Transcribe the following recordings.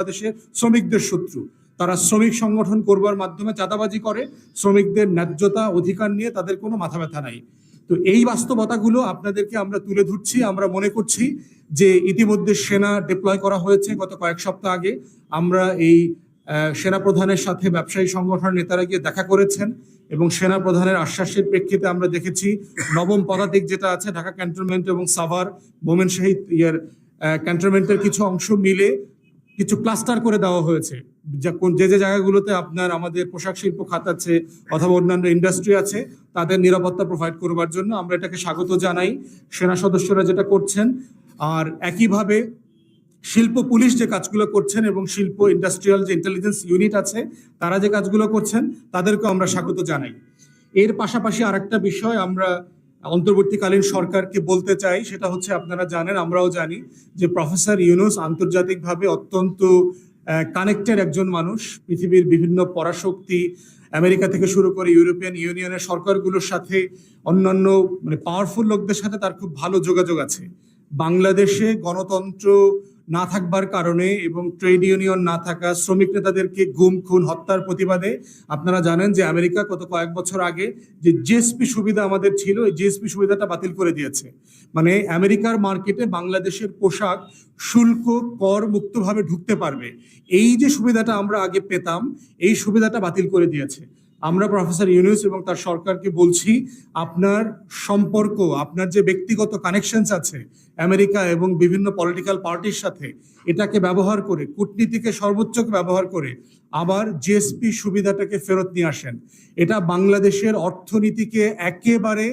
বাংলাদেশের শ্রমিকদের শত্রু। তারা শ্রমিক সংগঠন করবার মাধ্যমে চাঁদাবাজি করে, শ্রমিকদের ন্যায্যতা অধিকার নিয়ে তাদের কোনো মাথা ব্যথা নাই। তো এই বাস্তবতাগুলো আপনাদেরকে আমরা তুলে ধরছি, আমরা মনে করছি যে ইতিমধ্যে সেনা ডিপ্লয় করা হয়েছে গত কয়েক সপ্তাহ আগে। আমরা এই সেনা প্রধানের সাথে ব্যবসায়ী সংগঠনের নেতারা গিয়ে দেখা করেছেন এবং সেনা প্রধানের আশ্বাসের প্রেক্ষিতে আমরা দেখেছি নবম পদাতিক যেটা আছে, ঢাকা ক্যান্টনমেন্ট এবং সাভার মোমেন শাহিদ ইয়ের ক্যান্টনমেন্টের কিছু অংশ মিলে কিছু ক্লাস্টার করে দেওয়া হয়েছে। যা কোন- যে যে জায়গাগুলোতে আপনার আমাদের পোশাক শিল্প খাত আছে অথবা অন্যান্য ইন্ডাস্ট্রি আছে, তাদের নিরাপত্তা প্রোভাইড করবার জন্য আমরা এটাকে স্বাগত জানাই। সেনা সদস্যরা যেটা করছেন, আর একইভাবে শিল্প পুলিশ যে কাজগুলো করছেন এবং শিল্প ইন্ডাস্ট্রিয়াল যে ইন্টেলিজেন্স ইউনিট আছে, তারা যে কাজগুলো করছেন তাদেরকে আমরা স্বাগত জানাই। এর পাশাপাশি আরেকটা বিষয় আমরা অন্তর্বর্তীকালীন সরকারকে বলতে চাই, সেটা হচ্ছে আপনারা জানেন, আমরাও জানি যে প্রফেসর ইউনুস আন্তর্জাতিকভাবে অত্যন্ত কানেক্টেড একজন মানুষ। পৃথিবীর বিভিন্ন পরাশক্তি আমেরিকা থেকে শুরু করে ইউরোপিয়ান ইউনিয়নের সরকারগুলোর সাথে অন্যান্য মানে পাওয়ারফুল লোকদের সাথে তার খুব ভালো যোগাযোগ আছে। বাংলাদেশে গণতন্ত্র না থাকবার কারণে এবং ট্রেড ইউনিয়ন না থাকা শ্রমিক নেতাদেরকে গুম, খুন, হত্যার প্রতিবাদে আপনারা জানেন যে আমেরিকা গত কয়েক বছর আগে যে জিএসপি সুবিধা আমাদের ছিল, এই জিএসপি সুবিধাটা বাতিল করে দিয়েছে। মানে আমেরিকার মার্কেটে বাংলাদেশের পোশাক শুল্ক, কর মুক্তভাবে ঢুকতে পারবে। এই যে সুবিধাটা আমরা আগে পেতাম, এই সুবিধাটা বাতিল করে দিয়েছে। আমরা প্রফেসর ইউনুস এবং তার সরকারকে বলছি, আপনার সম্পর্ক, আপনার যে ব্যক্তিগত কানেকশনস আছে আমেরিকা এবং বিভিন্ন পলিটিক্যাল পার্টির সাথে, এটাকে ব্যবহার করে, কূটনীতিকে সর্বোচ্চকে ব্যবহার করে আবার জিএসপি সুবিধাটাকে ফেরত নিয়ে আসেন। এটা বাংলাদেশের অর্থনীতিকে একেবারে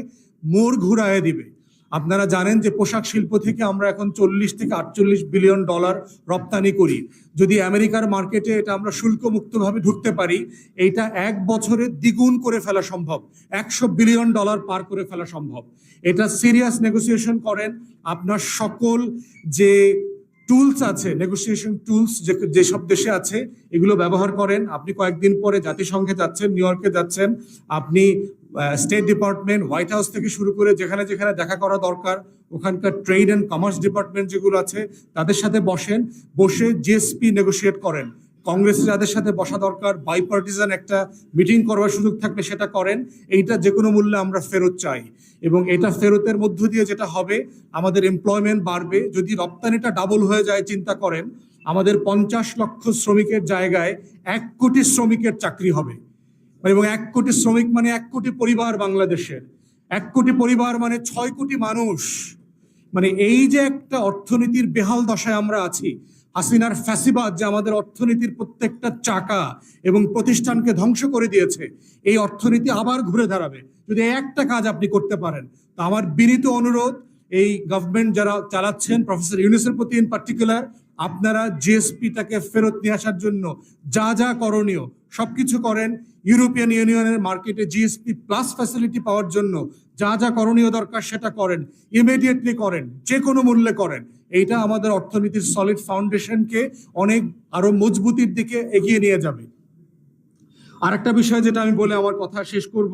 মোড় ঘুরায় দিবে। আপনারা জানেন যে পোশাক শিল্প থেকে আমরা এখন চল্লিশ থেকে আটচল্লিশ বিলিয়ন ডলার রপ্তানি করি। যদি আমেরিকার মার্কেটে এটা আমরা শুল্কমুক্তভাবে ঢুকতে পারি, এইটা এক বছরে দ্বিগুণ করে ফেলা সম্ভব। একশো বিলিয়ন ডলার পার করে ফেলা সম্ভব। এটা সিরিয়াস নেগোসিয়েশন করেন। আপনার সকল যে টুলস আছে নেগোসিয়েশন টুলস যে যেসব দেশে আছে, এগুলো ব্যবহার করেন। আপনি কয়েকদিন পরে জাতিসংঘে যাচ্ছেন, নিউ ইয়র্কে যাচ্ছেন, আপনি স্টেট ডিপার্টমেন্ট হোয়াইট হাউস থেকে শুরু করে যেখানে যেখানে দেখা করা দরকার, ওখানকার ট্রেড অ্যান্ড কমার্স ডিপার্টমেন্ট যেগুলো আছে, তাদের সাথে বসেন, বসে জিএসপি নেগোসিয়েট করেন। কংগ্রেসে যাদের সাথে বসা দরকার বাইপার্টিজান একটা মিটিং করবার সুযোগ থাকলে সেটা করেন, এইটা যে কোনো মূল্যে আমরা ফেরত চাই। এবং এটা ফেরতের মধ্য দিয়ে যেটা হবে, আমাদের এমপ্লয়মেন্ট বাড়বে, যদি রপ্তানিটা ডাবল হয়ে যায়, চিন্তা করেন, আমাদের পঞ্চাশ লক্ষ শ্রমিকের জায়গায় এক কোটি শ্রমিকের চাকরি হবে। এবং এক কোটি শ্রমিক মানে এক কোটি পরিবার বাংলাদেশের। এক কোটি পরিবার মানে ছয় কোটি মানুষ। মানে এই যে একটা অর্থনীতির বেহাল দশায় আমরা আছি হাসিনার ফ্যাসিবাদ যে আমাদের অর্থনীতির প্রত্যেকটা চাকা এবং প্রতিষ্ঠানকে ধ্বংস করে দিয়েছে, এই অর্থনীতি আবার ঘুরে দাঁড়াবে। যদি একটা কাজ আপনি করতে পারেন, তো আমার বিনীত অনুরোধ, এই গভর্নমেন্ট যারা চালাচ্ছেন প্রফেসর ইউনিসের প্রতি ইন পার্টিকুলার আপনারা জিএসপিটাকে ফেরত নিয়ে আসার জন্য যা যা করণীয়, সবকিছু করেন। ইউরোপিয়ান ইউনিয়নের মার্কেটে জিএসপি প্লাস ফ্যাসিলিটি পাওয়ার জন্য যা যা করণীয় দরকার সেটা করেন ইমিডিয়েটলি করেন যে কোনো মূল্যে করেন। এইটা আমাদের অর্থনীতির সলিড ফাউন্ডেশনকে অনেক আরও মজবুতির দিকে এগিয়ে নিয়ে যাবে। আর একটা বিষয় যেটা আমি বলে আমার কথা শেষ করব,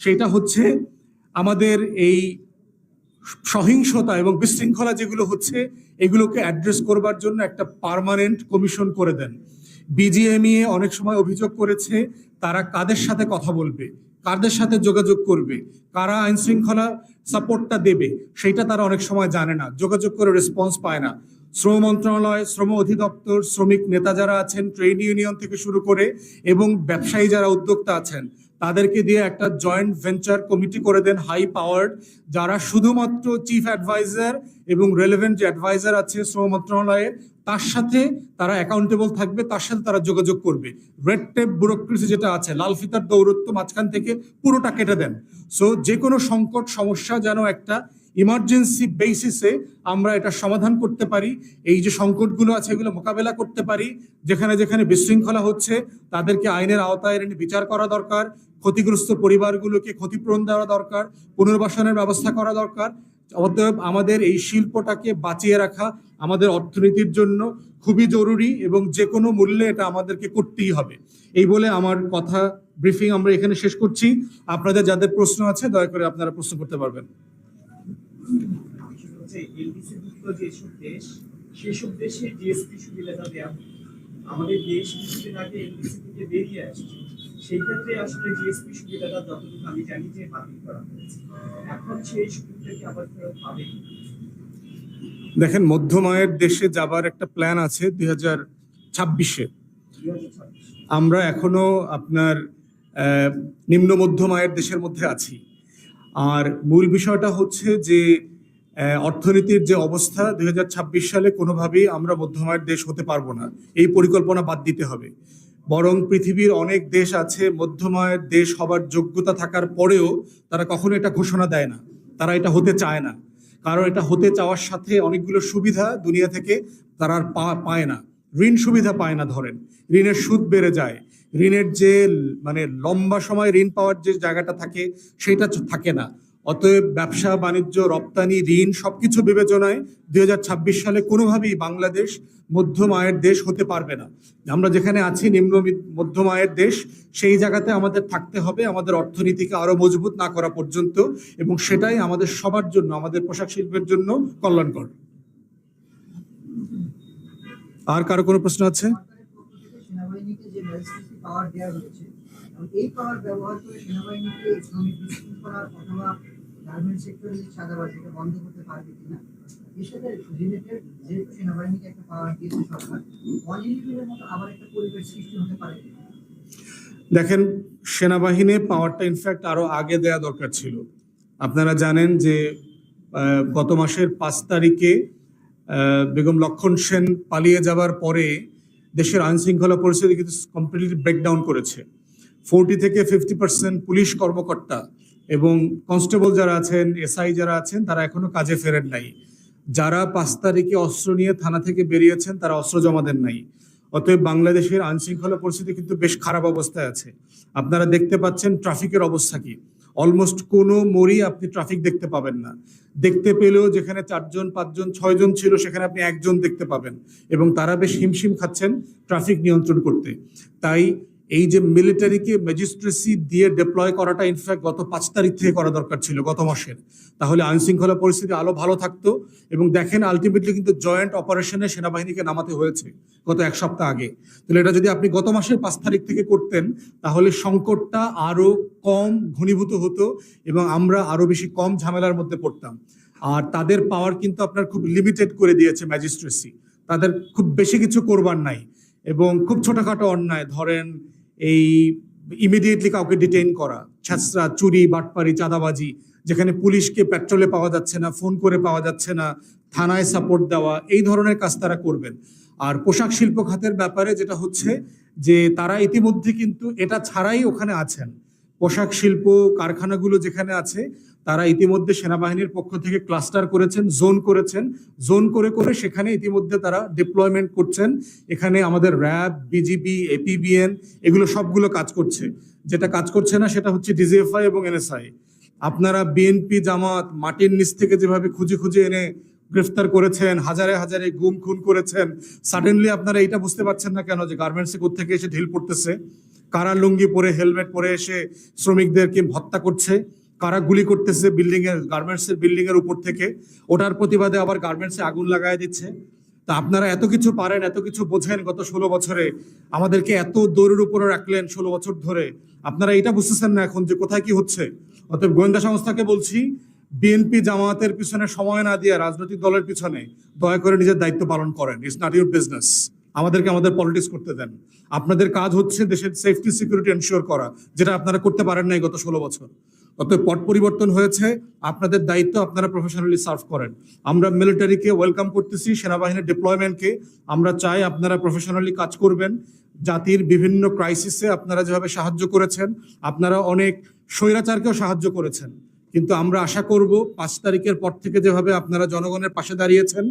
সেটা হচ্ছে আমাদের এই সহিংসতা এবং বিশৃঙ্খলা যেগুলো হচ্ছে, এগুলোকে অ্যাড্রেস করবার জন্য একটা পারমানেন্ট কমিশন করে দেন। বিজিএমইএ অনেক সময় অভিযোগ করেছে তারা কাদের সাথে কথা বলবে, কাদের সাথে যোগাযোগ করবে, কারা আইন শৃঙ্খলা সাপোর্টটা দেবে, সেটা তারা অনেক সময় জানে না, যোগাযোগ করে রেসপন্স পায় না। শ্রম মন্ত্রণালয়, শ্রম অধিদপ্তর, শ্রমিক নেতা যারা আছেন ট্রেড ইউনিয়ন থেকে শুরু করে, এবং ব্যবসায়ী যারা উদ্যোক্তা আছেন তাদেরকে দিয়ে একটা জয়েন্ট ভেঞ্চার কমিটি করে দেন হাই পাওয়ার্ড যারা শুধুমাত্র চিফ অ্যাডভাইজার এবং রেলেভেন্ট যে অ্যাডভাইজার আছে শ্রম মন্ত্রণালয়ের তার সাথে তারা অ্যাকাউন্টেবল থাকবে, তার সাথে তারা যোগাযোগ করবে। রেড টেপ ব্যুরোক্রেসি যেটা আছে, লাল ফিতার দৌরত্ব মাঝখান থেকে পুরোটা কেটে দেন। সো যে কোনো সংকট, সমস্যা যেন একটা ইমার্জেন্সি বেসিসে আমরা এটা সমাধান করতে পারি। এই যে সংকটগুলো আছে, এগুলো মোকাবেলা করতে পারি। যেখানে যেখানে বিশৃঙ্খলা হচ্ছে, তাদেরকে আইনের আওতায় এনে বিচার করা দরকার। ক্ষতিগ্রস্ত পরিবারগুলোকে ক্ষতিপূরণ দেওয়া দরকার। পুনর্বাসনের ব্যবস্থা করা দরকার। অতএব আমাদের এই শিল্পটাকে বাঁচিয়ে রাখা আমাদের অর্থনীতির জন্য খুবই জরুরি এবং যে কোনো মূল্যে এটা আমাদেরকে করতেই হবে। এই বলে আমার কথা ব্রিফিং আমরা এখানে শেষ করছি। আপনাদের যাদের প্রশ্ন আছে, দয়া করে আপনারা প্রশ্ন করতে পারবেন। হচ্ছে এলডিসি যুক্ত যেসব দেশ সেসব দেশে জিএসপি সুবিধাটা দেওয়া আমাদের দেশ কিছুদিন আগে এলডিসি থেকে বেরিয়ে আসছে। সেই ক্ষেত্রে আসলে জিএসপি সুবিধাটা যতটুকু আমি জানি যে বাতিল করা হয়েছে। এখন সেই আবার ফেরত পাবে দেখেন মধ্যমায়ের দেশে যাবার একটা প্ল্যান আছে দুই হাজার ছাব্বিশে। আমরা এখনও আপনার আহ, নিম্ন মধ্যম আয়ের দেশের মধ্যে আছি। আর মূল বিষয়টা হচ্ছে যে অর্থনীতির যে অবস্থা দুই হাজার ছাব্বিশ সালে কোনোভাবেই আমরা মধ্যম আয়ের দেশ হতে পারব না। এই পরিকল্পনা বাদ দিতে হবে। বরং পৃথিবীর অনেক দেশ আছে মধ্যম আয়ের দেশ হবার যোগ্যতা থাকার পরেও তারা কখনো এটা ঘোষণা দেয় না। তারা এটা হতে চায় না। কারণ এটা হতে চাওয়ার সাথে অনেকগুলো সুবিধা দুনিয়া থেকে তারা আর পায় না। ঋণ সুবিধা পায় না, ধরেন। ঋণের সুদ বেড়ে যায়। ঋণের যে মানে লম্বা সময় ঋণ পাওয়ার যে জায়গাটা থাকে সেটা থাকে না। অতএব ব্যবসা, বাণিজ্য, রপ্তানি, ঋণ সবকিছু বিবেচনায় দু হাজার ছাব্বিশ সালে কোনোভাবেই বাংলাদেশ মধ্যম আয়ের দেশ হতে পারবে না। আমরা যেখানে আছি নিম্ন মধ্যম আয়ের দেশ, সেই জায়গাতে আমাদের থাকতে হবে, আমাদের অর্থনীতিকে আরও মজবুত না করা পর্যন্ত, এবং সেটাই আমাদের সবার জন্য, আমাদের পোশাক শিল্পের জন্য কল্যাণকর। আর কারও কোনো প্রশ্ন আছে? পাওয়ার দেওয়া হয়েছে। এবং এই পাওয়ার ব্যবহার করে সেনাবাহিনীকে এই শ্রমিক বিশৃঙ্খলার অথবা গার্মেন্ট সেক্টরে এটা বন্ধ করতে পারবে কিনা এর সাথে রিলেটেড যেহেতু সেনাবাহিনীকে একটা পাওয়ার দিয়েছে সরকার ওয়ান মতো আবার একটা পরিবেশ সৃষ্টি হতে পারে দেখেন সেনাবাহিনী পাওয়ারটা ইনফ্যাক্ট আরও আগে দেয়া দরকার ছিল। আপনারা জানেন যে গত মাসের পাঁচ তারিখে বেগম লক্ষণ সেন পালিয়ে যাবার পরে দেশের আইন শৃঙ্খলা পরিস্থিতি কিন্তু কমপ্লিটলি ব্রেকডাউন করেছে। ফোরটি থেকে ফিফটি পার্সেন্ট পুলিশ কর্মকর্তা এবং কনস্টেবল যারা আছেন এসআই যারা আছেন, তারা এখনও কাজে ফেরেন নাই। যারা পাঁচ তারিখে অস্ত্র নিয়ে থানা থেকে বেরিয়েছেন, তারা অস্ত্র জমা দেন নাই। অতএব বাংলাদেশের আইন শৃঙ্খলা পরিস্থিতি কিন্তু বেশ খারাপ অবস্থায় আছে। আপনারা দেখতে পাচ্ছেন ট্রাফিকের অবস্থা কি। অলমোস্ট কোনো মোড়ই আপনি ট্রাফিক দেখতে পাবেন না। দেখতে পেলেও যেখানে চারজন, পাঁচজন, ছয়জন ছিল, সেখানে আপনি একজন দেখতে পাবেন। এবং তারা বেশ হিমশিম খাচ্ছেন ট্রাফিক নিয়ন্ত্রণ করতে। তাই এই যে মিলিটারিকে ম্যাজিস্ট্রেসি দিয়ে ডিপ্লয় করাটা ইনফ্যাক্ট গত পাঁচ তারিখ থেকে করা দরকার ছিল, গত মাসের। তাহলে আইন শৃঙ্খলা পরিস্থিতি আলো ভালো থাকতো এবং দেখেন আলটিমেটলি কিন্তু জয়েন্ট অপারেশনে সেনাবাহিনীকে নামাতে হয়েছে গত এক সপ্তাহ আগে। তাহলে এটা যদি আপনি গত মাসের পাঁচ তারিখ থেকে করতেন, তাহলে সংকটটা আরও কম ঘনীভূত হতো এবং আমরা আরও বেশি কম ঝামেলার মধ্যে পড়তাম। আর তাদের পাওয়ার কিন্তু আপনার খুব লিমিটেড করে দিয়েছে ম্যাজিস্ট্রেসি তাদের খুব বেশি কিছু করবার নাই এবং খুব ছোটখাটো অন্যায়, ধরেন এই ইমিডিয়েটলি কাউকে ডিটেইন করা। ছ্যাঁচড়া চুরি, বাটপারি, চাঁদাবাজি, যেখানে পুলিশকে পেট্রোলে পাওয়া যাচ্ছে না ফোন করে পাওয়া যাচ্ছে না, থানায় সাপোর্ট দেওয়া, এই ধরনের কাজ তারা করবেন। আর পোশাক শিল্প খাতের ব্যাপারে যেটা হচ্ছে যে তারা ইতিমধ্যে কিন্তু এটা ছাড়াই ওখানে আছেন। পোশাক শিল্প কারখানাগুলো যেখানে আছে তারা ইতিমধ্যে সেনাবাহিনীর পক্ষ থেকে ক্লাস্টার করেছেন, জোন করেছেন। জোন করে করে সেখানে ইতিমধ্যে তারা ডিপ্লয়মেন্ট করছেন। এখানে আমাদের র্যাব বিজিবি এপিবিএন এগুলো সবগুলো কাজ করছে। যেটা কাজ করছে না সেটা হচ্ছে ডিজিএফআই এবং এনএসআই আপনারা বিএনপি জামাত, মাটির নিচ থেকে যেভাবে খুঁজে খুঁজে এনে গ্রেফতার করেছেন, হাজারে হাজারে গুম খুন করেছেন সাডেনলি আপনারা এটা বুঝতে পারছেন না কেন যে গার্মেন্টসে থেকে এসে ঢিল পড়তেছে? কারা লুঙ্গি পরে হেলমেট পরে এসে শ্রমিকদেরকে হত্যা করছে? কারা গুলি করতেছে বিল্ডিং এর গার্মেন্টস এর বিল্ডিং এর উপর থেকে, ওটার প্রতিবাদে আবার গার্মেন্টস এ আগুন লাগায় দিচ্ছে। তা আপনারা এত কিছু পারেন, এত কিছু বোঝেন গত ষোলো বছরে, আমাদেরকে এত দৌড়ের উপরে রাখলেন ষোলো বছর ধরে। আপনারা এটা বুঝতেছেন না এখন যে কোথায় কি হচ্ছে? অতএব গোয়েন্দা সংস্থাকে বলছি বিএনপি জামায়াতের পিছনে সময় না দিয়ে রাজনৈতিক দলের পিছনে দয়া করে নিজের দায়িত্ব পালন করেন। ইটস নট ইউর বিজনেস আমাদেরকে আমাদের পলিটিক্স করতে দেন। আপনাদের কাজ হচ্ছে দেশের সেফটি সিকিউরিটি এনশিওর করা, যেটা আপনারা করতে পারেন নাই গত ষোলো বছর। অতএব পট পরিবর্তন হয়েছে। আপনাদের দায়িত্ব আপনারা প্রফেশনালি সার্ভ করেন। আমরা মিলিটারিকে ওয়েলকাম করতেছি, সেনাবাহিনীর ডিপ্লয়মেন্টকে আমরা চাই আপনারা প্রফেশনালি কাজ করবেন। জাতির বিভিন্ন ক্রাইসিসে আপনারা যেভাবে সাহায্য করেছেন, আপনারা অনেক স্বৈরাচারকেও সাহায্য করেছেন। কিন্তু আমরা আশা করব পাঁচ তারিখের পর থেকে যেভাবে আপনারা জনগণের পাশে দাঁড়িয়েছেন,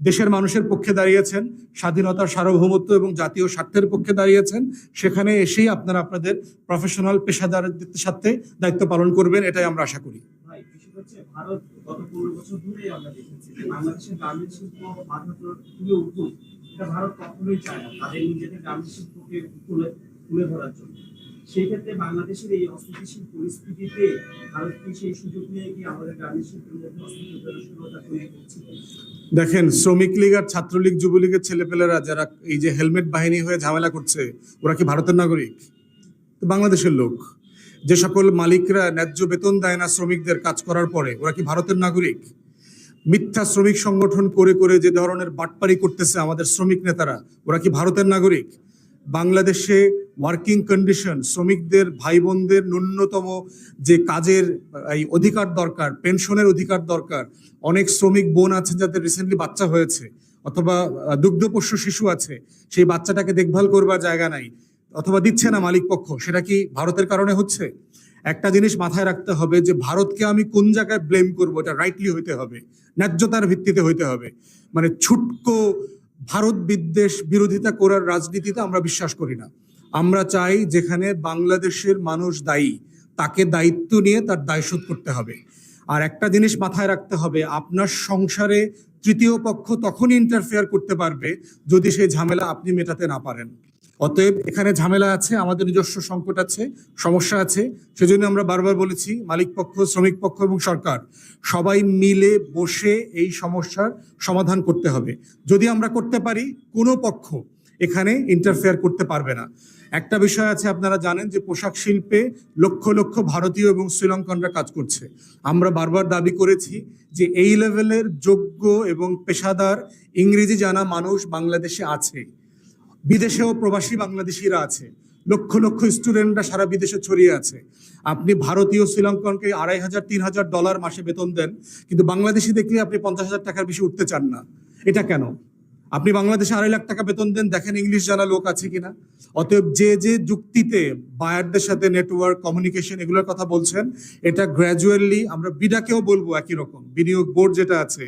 দেশের মানুষের পক্ষে দাঁড়িয়েছেন, স্বাধীনতার সার্বভৌমত্ব এবং জাতীয় স্বার্থের পক্ষে দাঁড়িয়েছেন, সেখানে এসেই আপনারা আপনাদের প্রফেশনাল পেশাদারদের সাথে দায়িত্ব পালন করবেন, এটাই আমরা আশা করি। ভারত গত পনেরো বছর ধরেই আমরা দেখেছি যে বাংলাদেশের গার্মেন্ট শিল্প মাথা তুলে উঠুক, এটা ভারত কখনোই চায় না, তাদের নিজেদের গার্মেন্ট শিল্পকে তুলে তুলে ধরার জন্য। সেই ক্ষেত্রে বাংলাদেশের এই অস্থিতিশীল পরিস্থিতিতে ভারত কি সেই সুযোগ নিয়ে কি আমাদের গার্মেন্টস শিল্পের মধ্যে দেখেন, শ্রমিক লীগ আর ছাত্রলীগ, যুবলীগের ছেলেপেলেরা যারা এই যে হেলমেট বাহিনী হয়ে ঝামেলা করছে, ওরা কি ভারতের নাগরিক? বাংলাদেশের লোক। যে সকল মালিকরা ন্যায্য বেতন দেয় না শ্রমিকদের কাজ করার পরে, ওরা কি ভারতের নাগরিক? মিথ্যা শ্রমিক সংগঠন করে করে যে ধরনের বাটপারি করতেছে আমাদের শ্রমিক নেতারা, ওরা কি ভারতের নাগরিক? বাংলাদেশে ওয়ার্কিং কন্ডিশন শ্রমিকদের ভাই বোনদের ন্যূনতম যে কাজের, এই অধিকার দরকার পেনশনের অধিকার দরকার, অনেক শ্রমিক বোন আছে যাদের রিসেন্টলি বাচ্চা হয়েছে, অথবা দুগ্ধপোষ্য শিশু আছে, সেই বাচ্চাটাকে দেখভাল করবার জায়গা নাই, অথবা দিচ্ছে না মালিক পক্ষ, সেটা কি ভারতের কারণে হচ্ছে? একটা জিনিস মাথায় রাখতে হবে যে ভারতকে আমি কোন জায়গায় ব্লেম করব, এটা রাইটলি হইতে হবে, ন্যায্যতার ভিত্তিতে হইতে হবে। মানে ছুটকো ভারত বিদ্বেষ বিরোধিতা করার রাজনীতিতে আমরা বিশ্বাস করি না। আমরা চাই যেখানে বাংলাদেশের মানুষ দায়ী, তাকে দায়িত্ব নিয়ে তার দায়শোধ করতে হবে। আর একটা জিনিস মাথায় রাখতে হবে, আপনার সংসারে তৃতীয় পক্ষ তখনই ইন্টারফেয়ার করতে পারবে যদি সেই ঝামেলা আপনি মেটাতে না পারেন। অতএব এখানে ঝামেলা আছে, আমাদের নিজস্ব সংকট আছে, সমস্যা আছে। সেজন্য আমরা বারবার বলেছি, মালিক পক্ষ, শ্রমিক পক্ষ এবং সরকার, সবাই মিলে বসে এই সমস্যার সমাধান করতে হবে। যদি আমরা করতে পারি, কোনো পক্ষ এখানে ইন্টারফেয়ার করতে পারবে না। একটা বিষয় আছে, আপনারা জানেন যে পোশাক শিল্পে লক্ষ লক্ষ ভারতীয় এবং শ্রীলঙ্কানরা কাজ করছে। আমরা বারবার দাবি করেছি যে এই লেভেলের যোগ্য এবং পেশাদার ইংরেজি জানা মানুষ বাংলাদেশে আছে। বিদেশেও প্রবাসী বাংলাদেশিরা আছে। লক্ষ লক্ষ স্টুডেন্টরা সারা বিদেশে ছড়িয়ে আছে। আপনি ভারতীয় শ্রীলঙ্কনকে আড়াই হাজার, তিন হাজার ডলার মাসে বেতন দেন, কিন্তু বাংলাদেশি দেখলে আপনি পঞ্চাশ হাজার টাকার বেশি উঠতে চান না। এটা কেন? আপনি বাংলাদেশে আড়াই লাখ টাকা বেতন দেন, দেখেন ইংলিশ জানা লোক আছে কিনা? অতএব যে যে যুক্তিতে বায়ারদের সাথে নেটওয়ার্ক কমিউনিকেশন এগুলোর কথা বলছেন, এটা গ্র্যাজুয়ালি আমরা বিডাকেও বলব একই রকম। বিনিয়োগ বোর্ড যেটা আছে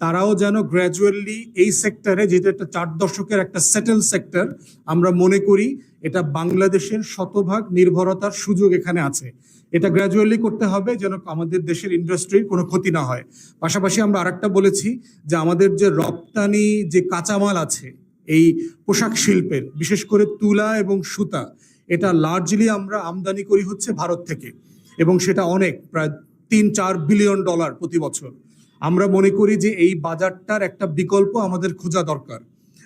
তারাও যেন গ্র্যাজুয়ালি এই সেক্টরে যেটা একটা চার দশকের একটা সেটেল সেক্টর আমরা মনে করি এটা বাংলাদেশের শতভাগ নির্ভরতার সুযোগ এখানে আছে। এটা গ্র্যাজুয়ালি করতে হবে যেন আমাদের দেশের ইন্ডাস্ট্রির কোনো ক্ষতি না হয়। পাশাপাশি আমরা আরেকটা বলেছি যে আমাদের যে রপ্তানি যে কাঁচামাল আছে, এই পোশাক শিল্পের, বিশেষ করে তুলা এবং সুতা, এটা লার্জলি আমরা আমদানি করি হচ্ছে ভারত থেকে। এবং সেটা অনেক, প্রায় তিন চার বিলিয়ন ডলার প্রতি বছর। আমরা মনে করি যে এই বাজারটার একটা বিকল্প আমাদের খোঁজা দরকার।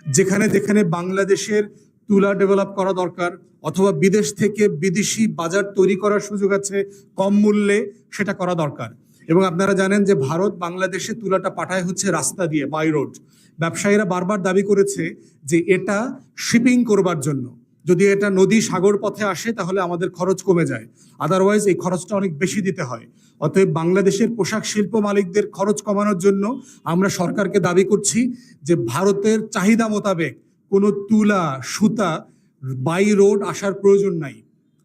যেখানে যেখানে বাংলাদেশের তুলা ডেভেলপ করা দরকার, অথবা বিদেশ থেকে বিদেশি বাজার তৈরি করার সুযোগ আছে, কম মূল্যে সেটা করা দরকার। এবং আপনারা জানেন যে ভারত বাংলাদেশে তুলাটা পাঠায় হচ্ছে রাস্তা দিয়ে বাই রোড ব্যবসায়ীরা বারবার দাবি করেছে যে এটা শিপিং করবার জন্য। যদি এটা নদী সাগর পথে আসে, তাহলে আমাদের খরচ কমে যায়। আদারওয়াইজ এই খরচটা অনেক বেশি দিতে হয়। অতএব বাংলাদেশের পোশাক শিল্প মালিকদের খরচ কমানোর জন্য আমরা সরকারকে দাবি করছি যে ভারতের চাহিদা মোতাবেক কোনো তুলা, সুতা বাই রোড আসার প্রয়োজন নাই।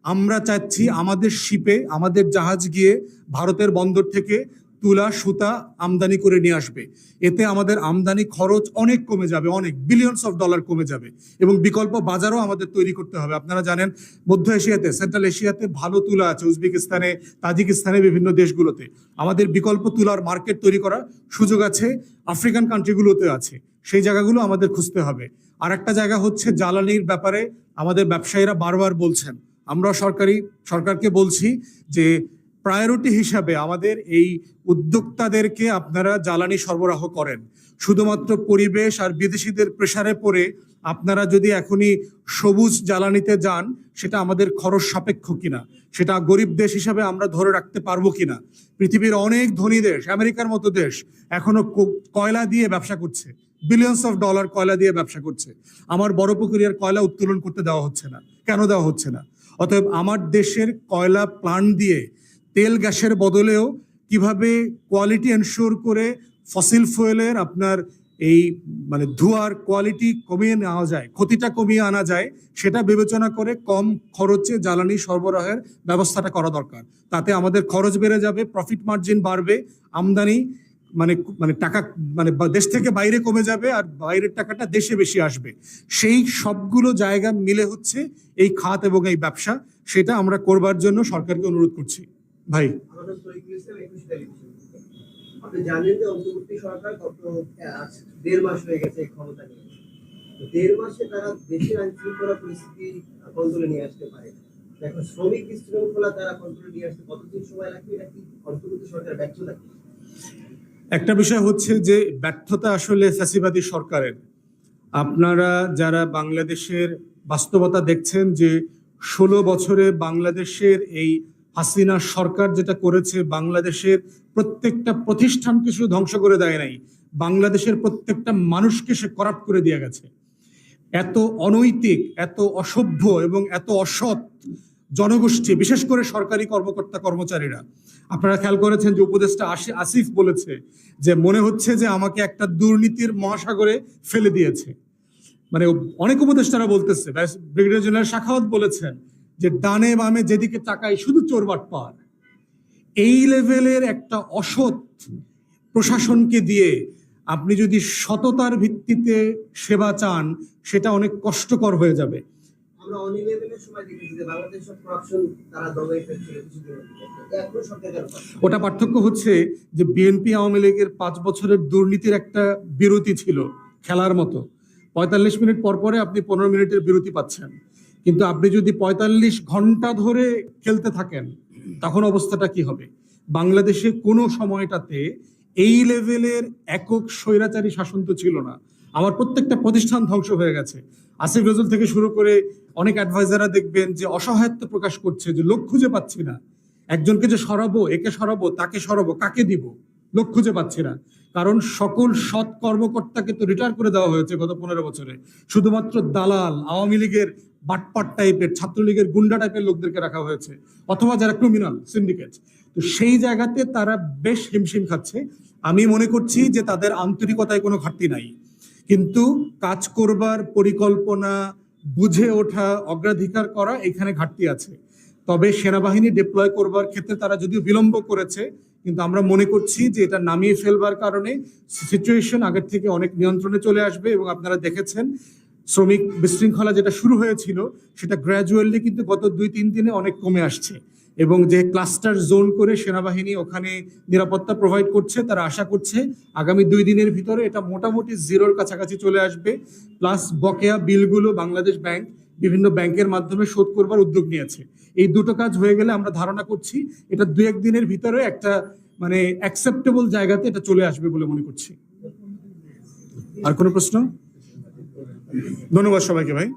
আমরা চাচ্ছি আমাদের শিপে আমাদের জাহাজ গিয়ে ভারতের বন্দর থেকে তুলা, সুতা আমদানি করে নিয়ে আসবে। এতে আমাদের আমদানি খরচ অনেক কমে যাবে, অনেক বিলিয়নস অফ ডলার কমে যাবে এবং বিকল্প বাজারও আমাদের তৈরি করতে হবে। আপনারা জানেন, মধ্য এশিয়াতে সেন্ট্রাল এশিয়াতে ভালো তুলা আছে, উজবেকিস্তানে, তাজিকিস্তানে, বিভিন্ন দেশগুলোতে। আমাদের বিকল্প তুলার মার্কেট তৈরি করার সুযোগ আছে, আফ্রিকান কান্ট্রিগুলোতে আছে। সেই জায়গাগুলো আমাদের খুঁজতে হবে। আর একটা জায়গা হচ্ছে জ্বালানির ব্যাপারে আমাদের ব্যবসায়ীরা বারবার বলছেন। আমরা সরকারি, সরকারকে বলছি যে প্রায়োরিটি হিসাবে আমাদের এই উদ্যোক্তাদেরকে আপনারা জ্বালানি সরবরাহ করেন। শুধুমাত্র পরিবেশ আর বিদেশিদের প্রেসারে পড়ে আপনারা যদি এখনই সবুজ জ্বালানিতে যান, সেটা আমাদের খরচ সাপেক্ষ কিনা? সেটা গরিব দেশ হিসাবে আমরা ধরে রাখতে পারব কিনা? পৃথিবীর অনেক ধনী দেশ, আমেরিকার মতো দেশ, এখনও কয়লা দিয়ে ব্যবসা করছে। বিলিয়ন্স অফ ডলার কয়লা দিয়ে ব্যবসা করছে। আমার বড় পুকুরিয়ার কয়লা উত্তোলন করতে দেওয়া হচ্ছে না। কেন দেওয়া হচ্ছে না? অতএব আমার দেশের কয়লা প্লান্ট দিয়ে তেল গ্যাসের বদলেও কীভাবে কোয়ালিটি এনশোর করে ফসিল ফুয়েলের আপনার এই মানে ধোঁয়ার কোয়ালিটি কমিয়ে নেওয়া যায়, ক্ষতিটা কমিয়ে আনা যায়, সেটা বিবেচনা করে কম খরচে জ্বালানি সরবরাহের ব্যবস্থাটা করা দরকার। তাতে আমাদের খরচ বেড়ে যাবে প্রফিট মার্জিন বাড়বে, আমদানি মানে মানে টাকা মানে দেশ থেকে বাইরে কমে যাবে আর বাইরের টাকাটা দেশে বেশি আসবে। সেই সবগুলো জায়গা মিলে হচ্ছে এই খাত এবং এই ব্যবসা, সেটা আমরা করবার জন্য সরকারকে অনুরোধ করছি। ভাই। আপনি জানেন যে অন্তর্বর্তী সরকার গত দেড় মাস হয়ে গেছে ক্ষমতা নিয়ে। দেড় মাসে তারা দেশের আইন শৃঙ্খলা পরিস্থিতি কন্ট্রোলে নিয়ে আসতে পারে। তো দেখো শ্রমিক বিশৃঙ্খলা তারা কন্ট্রোল নিয়ে আসতে কতদিন সময় লাগবে? এটা কি অন্তর্বর্তী সরকার ব্যর্থতা কি? একটা বিষয় হচ্ছে যে ব্যর্থতা আসলে ফ্যাসিবাদী সরকারের। আপনারা যারা বাংলাদেশের বাস্তবতা দেখছেন যে ষোলো বছরে বাংলাদেশের এই হাসিনা সরকার যেটা করেছে, বাংলাদেশের প্রত্যেকটা প্রতিষ্ঠানকে শুধু ধ্বংস করে দেয় নাই, বাংলাদেশের প্রত্যেকটা মানুষকে সে করাপ্ট করে দিয়ে গেছে। এত অনৈতিক, এত অসভ্য এবং এত অসৎ জনগোষ্ঠী, বিশেষ করে সরকারি কর্মকর্তা কর্মচারীরা। আপনারা খেয়াল করেছেন যে উপদেষ্টা আসি- আসিফ বলেছে যে মনে হচ্ছে যে আমাকে একটা দুর্নীতির মহাসাগরে ফেলে দিয়েছে। মানে অনেক উপদেষ্টারা বলতেছে ব্রিগেডিয়ার জেনারেল শাখাওয়াত বলেছেন যে ডানে বামে যেদিকে তাকাই শুধু চোরবাট পার। এই লেভেলের একটা অসৎ প্রশাসনকে দিয়ে আপনি যদি সততার ভিত্তিতে সেবা চান সেটা অনেক কষ্টকর হয়ে যাবে। আমরা সময় দেখেছি যে করাপশন তারা? ওটা পার্থক্য হচ্ছে যে বিএনপি আওয়ামী লীগের পাঁচ বছরের দুর্নীতির একটা বিরতি ছিল খেলার মতো। পঁয়তাল্লিশ মিনিট পর পরে আপনি পনেরো মিনিটের বিরতি পাচ্ছেন। কিন্তু আপনি যদি পঁয়তাল্লিশ ঘণ্টা ধরে খেলতে থাকেন, তখন অবস্থাটা কি হবে? বাংলাদেশে কোনো সময়টাতে এই লেভেলের একক স্বৈরাচারী শাসন তো ছিল না। আমার প্রত্যেকটা প্রতিষ্ঠান ধ্বংস হয়ে গেছে। আসিফ নজরুল থেকে শুরু করে অনেক অ্যাডভাইজাররা দেখবেন যে অসহায়ত্ব প্রকাশ করছে, যে লোক খুঁজে পাচ্ছি না। একজনকে যে সরাবো, একে সরাবো, তাকে সরাবো, কাকে দিব? লোক খুঁজে পাচ্ছি না। কারণ সকল সৎ কর্মকর্তাকে তো রিটায়ার করে দেওয়া হয়েছে গত পনেরো বছরে। শুধুমাত্র দালাল, আওয়ামী লীগের বাটপাট টাইপের ছাত্রলীগের গুন্ডা টাইপের লোকদেরকে রাখা হয়েছে, অথবা যারা ক্রিমিনাল সিন্ডিকেট তো সেই জায়গাতে তারা বেশ হিমশিম খাচ্ছে। আমি মনে করছি যে তাদের আন্তরিকতায় কোনো ঘাটতি নাই। কিন্তু কাজ করবার পরিকল্পনা, বুঝে ওঠা, অগ্রাধিকার করা এখানে ঘাটতি আছে। তবে সেনাবাহিনী ডিপ্লয় করবার ক্ষেত্রে তারা যদিও বিলম্ব করেছে কিন্তু আমরা মনে করছি যে এটা নামিয়ে ফেলবার কারণে সিচুয়েশন আগের থেকে অনেক নিয়ন্ত্রণে চলে আসবে এবং আপনারা দেখেছেন শ্রমিক বিশৃঙ্খলা যেটা শুরু হয়েছিল, সেটা গ্র্যাজুয়ালি কিন্তু গত দুই, তিন দিনে অনেক কমে আসছে। এবং যে ক্লাস্টার জোন করে সেনাবাহিনী ওখানে নিরাপত্তা প্রোভাইড করছে, তারা আশা করছে আগামী দুই দিনের ভিতরে এটা মোটামুটি জিরোর কাছাকাছি চলে আসবে। প্লাস বকেয়া বিলগুলো বাংলাদেশ ব্যাংক বিভিন্ন ব্যাংকের মাধ্যমে শোধ করবার উদ্যোগ নিয়েছে। এই দুটো কাজ হয়ে গেলে আমরা ধারণা করছি এটা দু একদিনের ভিতরে একটা মানে অ্যাকসেপ্টেবল জায়গাতে এটা চলে আসবে বলে মনে করছি। আর কোনো প্রশ্ন? ধন্যবাদ সবাইকে ভাই।